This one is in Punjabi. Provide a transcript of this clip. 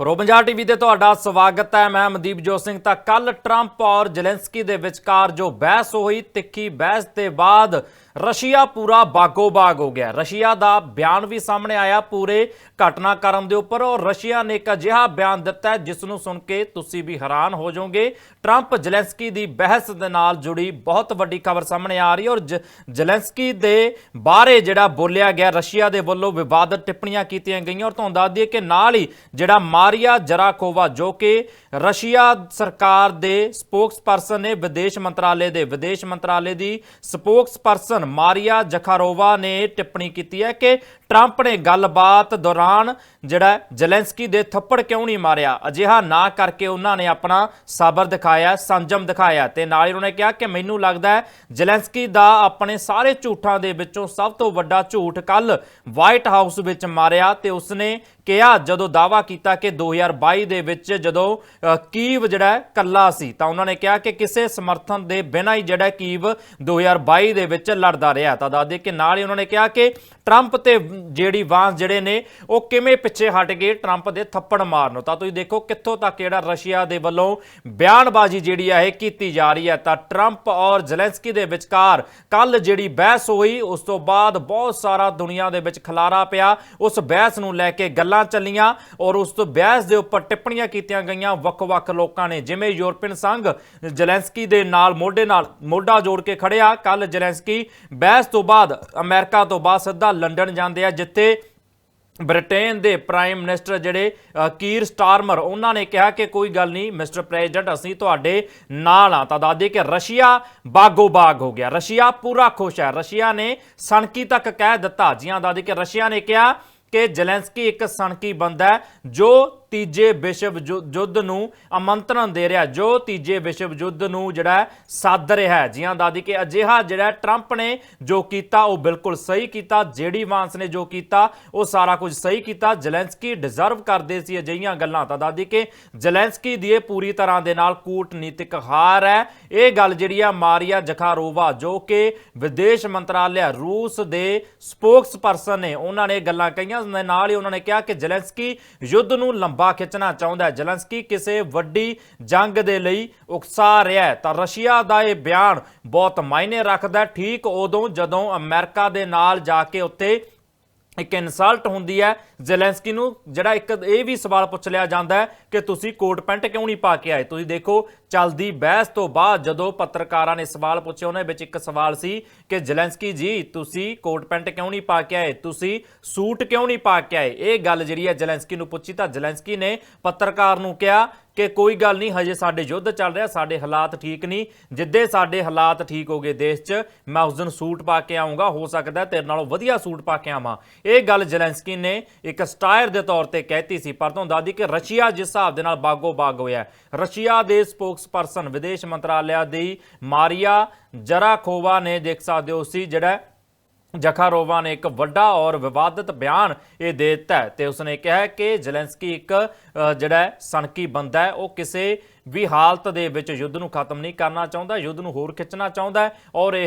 ਪ੍ਰੋ ਪੰਜਾਬ ਟੀਵੀ ਤੇ ਤੁਹਾਡਾ ਸਵਾਗਤ ਹੈ। ਮੈਂ ਮਨਦੀਪ ਜੋਤ ਸਿੰਘ। ਤਾਂ ਕੱਲ ਟਰੰਪ ਔਰ ਜ਼ੈਲੈਂਸਕੀ ਦੇ ਵਿਚਕਾਰ ਜੋ ਬਹਿਸ ਹੋਈ, ਤਿੱਖੀ ਬਹਿਸ ਦੇ ਬਾਅਦ ਰਸ਼ੀਆ ਪੂਰਾ ਬਾਗੋ-ਬਾਗ ਹੋ ਗਿਆ। ਰਸ਼ੀਆ ਦਾ ਬਿਆਨ ਵੀ ਸਾਹਮਣੇ ਆਇਆ ਪੂਰੇ ਘਟਨਾਕ੍ਰਮ ਦੇ ਉੱਪਰ। ਔਰ ਰਸ਼ੀਆ ਨੇ ਇੱਕ ਅਜਿਹਾ ਬਿਆਨ ਦਿੱਤਾ ਹੈ, ਜਿਸ ਨੂੰ ਸੁਣ ਕੇ ਤੁਸੀਂ ਵੀ ਹੈਰਾਨ ਹੋ ਜਾਓਗੇ। ਟਰੰਪ ਜ਼ੈਲੈਂਸਕੀ ਦੀ ਬਹਿਸ ਦੇ ਨਾਲ ਜੁੜੀ ਬਹੁਤ ਵੱਡੀ ਖਬਰ ਸਾਹਮਣੇ ਆ ਰਹੀ ਔਰ ਜ- ਜ਼ੈਲੈਂਸਕੀ ਦੇ ਬਾਰੇ ਜਿਹੜਾ ਬੋਲਿਆ ਗਿਆ, ਰਸ਼ੀਆ ਦੇ ਵੱਲੋਂ ਵਿਵਾਦਤ ਟਿੱਪਣੀਆਂ ਕੀਤੀਆਂ ਗਈਆਂ। ਔਰ ਤੁਹਾਨੂੰ ਦੱਸ ਦਈਏ ਕਿ ਨਾਲ ਹੀ ਜਿਹੜਾ ਮਾਰੀਆ ਜਰਾਕੋਵਾ ਜੋ ਕਿ ਰਸ਼ੀਆ ਸਰਕਾਰ ਦੇ ਸਪੋਕਸਪਰਸਨ ਨੇ ਵਿਦੇਸ਼ ਮੰਤਰਾਲੇ ਦੇ, ਵਿਦੇਸ਼ ਮੰਤਰਾਲੇ ਦੀ ਸਪੋਕਸਪਰਸਨ ਮਾਰੀਆ ਜਖਾਰੋਵਾ ਨੇ ਟਿੱਪਣੀ ਕੀਤੀ ਹੈ ਕਿ ਟਰੰਪ ਨੇ ਗੱਲਬਾਤ ਦੌਰਾਨ ਜਿਹੜਾ ਜ਼ੈਲੈਂਸਕੀ ਦੇ ਥੱਪੜ ਕਿਉਂ ਨਹੀਂ ਮਾਰਿਆ? ਅਜਿਹਾ ਨਾ ਕਰਕੇ ਉਹਨਾਂ ਨੇ ਆਪਣਾ ਸਬਰ ਦਿਖਾਇਆ, ਸੰਜਮ ਦਿਖਾਇਆ ਤੇ ਨਾਲ ਹੀ ਉਹਨਾਂ ਨੇ ਕਿਹਾ ਕਿ ਮੈਨੂੰ ਲੱਗਦਾ ਹੈ ਜ਼ੈਲੈਂਸਕੀ ਦਾ ਆਪਣੇ ਸਾਰੇ ਝੂਠਾਂ ਦੇ ਵਿੱਚੋਂ ਸਭ ਤੋਂ ਵੱਡਾ ਝੂਠ ਕੱਲ ਵਾਈਟ ਹਾਊਸ ਵਿੱਚ ਮਾਰਿਆ ਤੇ ਉਸਨੇ ਕਿਹਾ ਜਦੋਂ ਦਾਵਾ ਕੀਤਾ ਕਿ 2022 ਦੇ ਵਿੱਚ ਜਦੋਂ ਕੀਵ ਜਿਹੜਾ ਹੈ ਕੱਲਾ ਸੀ, ਤਾਂ ਉਹਨਾਂ ਨੇ ਕਿਹਾ ਕਿ ਕਿਸੇ ਸਮਰਥਨ ਦੇ ਬਿਨਾਂ ਹੀ ਜਿਹੜਾ ਕੀਵ 2022 ਦੇ ਵਿੱਚ ਲੜਦਾ ਰਿਹਾ। ਤਾਂ ਦੱਸਦੇ ਕਿ ਨਾਲ ਹੀ ਉਹਨਾਂ ਨੇ ਕਿਹਾ ਕਿ ਟਰੰਪ ਤੇ ਜਿਹੜੀ ਵਾਂਸ ਜਿਹੜੇ ਨੇ, ਉਹ ਕਿਵੇਂ ਪਿੱਛੇ ਹਟ ਗਏ ਟਰੰਪ ਦੇ ਥੱਪੜ ਮਾਰਨ ਤਾਂ ਤੁਸੀਂ ਦੇਖੋ ਕਿੱਥੋਂ ਤੱਕ ਜਿਹੜਾ ਰਸ਼ੀਆ ਦੇ ਵੱਲੋਂ ਬਿਆਨਬਾਜ਼ੀ ਜਿਹੜੀ ਹੈ ਇਹ ਕੀਤੀ ਜਾ ਰਹੀ ਹੈ। ਤਾਂ ਟਰੰਪ ਔਰ ਜ਼ੈਲੈਂਸਕੀ ਦੇ ਵਿਚਕਾਰ ਕੱਲ ਜਿਹੜੀ ਬਹਿਸ ਹੋਈ, ਉਸ ਤੋਂ ਬਾਅਦ ਬਹੁਤ ਸਾਰਾ ਦੁਨੀਆ ਦੇ ਵਿੱਚ ਖਲਾਰਾ ਪਿਆ। ਉਸ ਬਹਿਸ ਨੂੰ ਲੈ ਕੇ ਗੱਲਾਂ ਚੱਲੀਆਂ ਔਰ ਉਸ ਤੋਂ ਬਹਿਸ ਦੇ ਉੱਪਰ ਟਿੱਪਣੀਆਂ ਕੀਤੀਆਂ ਗਈਆਂ ਵੱਖ-ਵੱਖ ਲੋਕਾਂ ਨੇ, ਜਿਵੇਂ ਯੂਰਪੀਅਨ ਸੰਘ ਜ਼ੈਲੈਂਸਕੀ ਦੇ ਨਾਲ ਮੋਢੇ ਨਾਲ ਮੋਢਾ ਜੋੜ ਕੇ ਖੜਿਆ ਕੱਲ ਜ਼ੈਲੈਂਸਕੀ ਬਹਿਸ ਤੋਂ ਬਾਅਦ ਅਮਰੀਕਾ ਤੋਂ ਬਾਅਦ ਸਿੱਧਾ ਲੰਡਨ ਜਾਂਦੇ ਆ, ਜਿੱਥੇ ਬ੍ਰਿਟੇਨ ਦੇ ਪ੍ਰਾਈਮ ਮਿਨਿਸਟਰ ਜਿਹੜੇ ਕੀਰ ਸਟਾਰਮਰ, ਉਹਨਾਂ ਨੇ ਕਿਹਾ ਕਿ ਕੋਈ ਗੱਲ ਨਹੀਂ, ਮਿਸਟਰ ਪ੍ਰੈਜ਼ੀਡੈਂਟ, ਅਸੀਂ ਤੁਹਾਡੇ ਨਾਲ ਆ ਤਾਂ ਦੱਸਦੇ ਕਿ ਰਸ਼ੀਆ ਬਾਗੋ ਬਾਗ ਹੋ ਗਿਆ। ਰਸ਼ੀਆ ਪੂਰਾ ਖੁਸ਼ ਹੈ। ਰਸ਼ੀਆ ਨੇ ਸਣਕੀ ਤੱਕ ਕਹਿ ਦਿੱਤਾ। ਜੀਆਂ ਦੱਸਦੇ ਕਿ ਰਸ਼ੀਆ ਨੇ ਕਿਹਾ ਕਿ ਜ਼ੈਲੈਂਸਕੀ ਇੱਕ ਸਣਕੀ ਬੰਦਾ ਜੋ ਤੀਜੇ ਵਿਸ਼ਵ ਯੁ- ਯੁੱਧ ਨੂੰ ਆਮੰਤਰਣ ਦੇ ਰਿਹਾ। ਜੋ ਤੀਜੇ ਵਿਸ਼ਵ ਯੁੱਧ ਨੂੰ ਜਿਹੜਾ ਸਾਧ ਰਿਹਾ ਹੈ। ਜੀਆਂ ਦਾਦੀ ਕਿ ਅਜਿਹਾ ਜਿਹੜਾ ਟਰੰਪ ਨੇ ਜੋ ਕੀਤਾ, ਉਹ ਬਿਲਕੁਲ ਸਹੀ ਕੀਤਾ। ਜੇਡੀ ਵਾਂਸ ਨੇ ਜੋ ਕੀਤਾ, ਉਹ ਸਾਰਾ ਕੁਝ ਸਹੀ ਕੀਤਾ। ਜ਼ੈਲੈਂਸਕੀ ਡਿਜ਼ਰਵ ਕਰਦੇ ਸੀ ਅਜਿਹੀਆਂ ਗੱਲਾਂ। ਤਾਂ ਦਾਦੀ ਕਿ ਜ਼ੈਲੈਂਸਕੀ ਦੀ ਇਹ ਪੂਰੀ ਤਰ੍ਹਾਂ ਦੇ ਨਾਲ ਕੂਟਨੀਤਿਕ ਹਾਰ ਹੈ। ਇਹ ਗੱਲ ਜਿਹੜੀ ਆ, ਮਾਰੀਆ ਜਖਾਰੋਵਾ, ਜੋ ਕਿ ਵਿਦੇਸ਼ ਮੰਤਰਾਲਿਆ ਰੂਸ ਦੇ ਸਪੋਕਸਪਰਸਨ ਨੇ, ਉਹਨਾਂ ਨੇ ਗੱਲਾਂ ਕਹੀਆਂ। ਦੇ ਨਾਲ ਹੀ ਉਹਨਾਂ ਨੇ ਕਿਹਾ ਕਿ ਜ਼ੈਲੈਂਸਕੀ ਯੁੱਧ ਨੂੰ ਲੰਬਾ ਖਿੱਚਣਾ ਚਾਹੁੰਦਾ ਹੈ। ਜ਼ੈਲੈਂਸਕੀ ਕਿਸੇ ਵੱਡੀ ਜੰਗ ਦੇ ਲਈ ਉਕਸਾ ਰਿਹਾ ਹੈ। ਤਾਂ ਰਸ਼ੀਆ ਦਾ ਇਹ ਬਿਆਨ ਬਹੁਤ ਮਾਇਨੇ ਰੱਖਦਾ ਠੀਕ ਉਦੋਂ ਜਦੋਂ ਅਮਰੀਕਾ ਦੇ ਨਾਲ ਜਾ ਕੇ ਉੱਥੇ ਇੱਕ ਇਨਸਲਟ ਹੁੰਦੀ ਹੈ ਜ਼ੈਲੈਂਸਕੀ ਨੂੰ, ਜਿਹੜਾ ਇੱਕ ਇਹ ਵੀ ਸਵਾਲ ਪੁੱਛ ਲਿਆ ਜਾਂਦਾ ਹੈ ਕਿ ਤੁਸੀਂ ਕੋਟ ਪੈਂਟ ਕਿਉਂ ਨਹੀਂ ਪਾ ਕੇ ਆਏ? ਤੁਸੀਂ ਦੇਖੋ, ਚੱਲਦੀ ਬਹਿਸ ਤੋਂ ਬਾਅਦ ਜਦੋਂ ਪੱਤਰਕਾਰਾਂ ਨੇ ਸਵਾਲ ਪੁੱਛੇ ਉਹਨਾਂ ਵਿੱਚ ਇੱਕ ਸਵਾਲ ਸੀ ਕਿ ਜ਼ੈਲੈਂਸਕੀ ਜੀ, ਤੁਸੀਂ ਕੋਟ ਪੈਂਟ ਕਿਉਂ ਨਹੀਂ ਪਾ ਕੇ ਆਏ? ਤੁਸੀਂ ਸੂਟ ਕਿਉਂ ਨਹੀਂ ਪਾ ਕੇ ਆਏ? ਇਹ ਗੱਲ ਜਿਹੜੀ ਹੈ ਜ਼ੈਲੈਂਸਕੀ ਨੂੰ ਪੁੱਛੀ ਤਾਂ ਜ਼ੈਲੈਂਸਕੀ ਨੇ ਪੱਤਰਕਾਰ ਨੂੰ ਕਿਹਾ ਕਿ ਕੋਈ ਗੱਲ ਨਹੀਂ, ਹਜੇ ਸਾਡੇ ਯੁੱਧ ਚੱਲ ਰਿਹਾ, ਸਾਡੇ ਹਾਲਾਤ ਠੀਕ ਨਹੀਂ। ਜਿੱਦੇ ਸਾਡੇ ਹਾਲਾਤ ਠੀਕ ਹੋ ਗਏ ਦੇਸ਼ 'ਚ, ਮੈਂ ਉਸ ਦਿਨ ਸੂਟ ਪਾ ਕੇ ਆਉਂਗਾ ਹੋ ਸਕਦਾ ਤੇਰੇ ਨਾਲੋਂ ਵਧੀਆ ਸੂਟ ਪਾ ਕੇ ਆਵਾਂ। ਇਹ ਗੱਲ ਜ਼ੈਲੈਂਸਕੀ ਨੇ ਇੱਕ ਸਟਾਇਰ ਦੇ ਤੌਰ ਤੇ ਕਹਿਤੀ ਸੀ, ਪਰ ਤੁਹਾਨੂੰ ਦੱਸਦੀ ਕਿ ਰਸ਼ੀਆ ਜਿਸ ਹਿਸਾਬ ਦੇ ਨਾਲ ਬਾਗੋ ਬਾਗ ਹੋਇਆ ਰਸ਼ੀਆ ਦੇ ਸਪੋਕਸਪਰਸਨ ਵਿਦੇਸ਼ ਮੰਤਰਾਲਿਆ ਦੀ ਮਾਰੀਆ ਜਰਾਖੋਵਾ ਨੇ ਦੇਖ ਸਕਦੇ ਹੋ ਸੀ ਜਿਹੜਾ ਜਖਾਰੋਵਾ ਨੇ ਇੱਕ ਵੱਡਾ ਔਰ ਵਿਵਾਦਿਤ ਬਿਆਨ ਇਹ ਦੇ ਦਿੱਤਾ ਹੈ ਤੇ ਉਸਨੇ ਕਿਹਾ ਕਿ ਜ਼ੈਲੈਂਸਕੀ ਇੱਕ ਜਿਹੜਾ ਹੈ, ਸਣਕੀ ਬੰਦਾ ਹੈ, ਉਹ ਕਿਸੇ ਵੀ ਹਾਲਤ ਦੇ ਵਿੱਚ ਯੁੱਧ ਨੂੰ ਖਤਮ ਨਹੀਂ ਕਰਨਾ ਚਾਹੁੰਦਾ, ਯੁੱਧ ਨੂੰ ਹੋਰ ਖਿੱਚਣਾ ਚਾਹੁੰਦਾ ਔਰ ਇਹ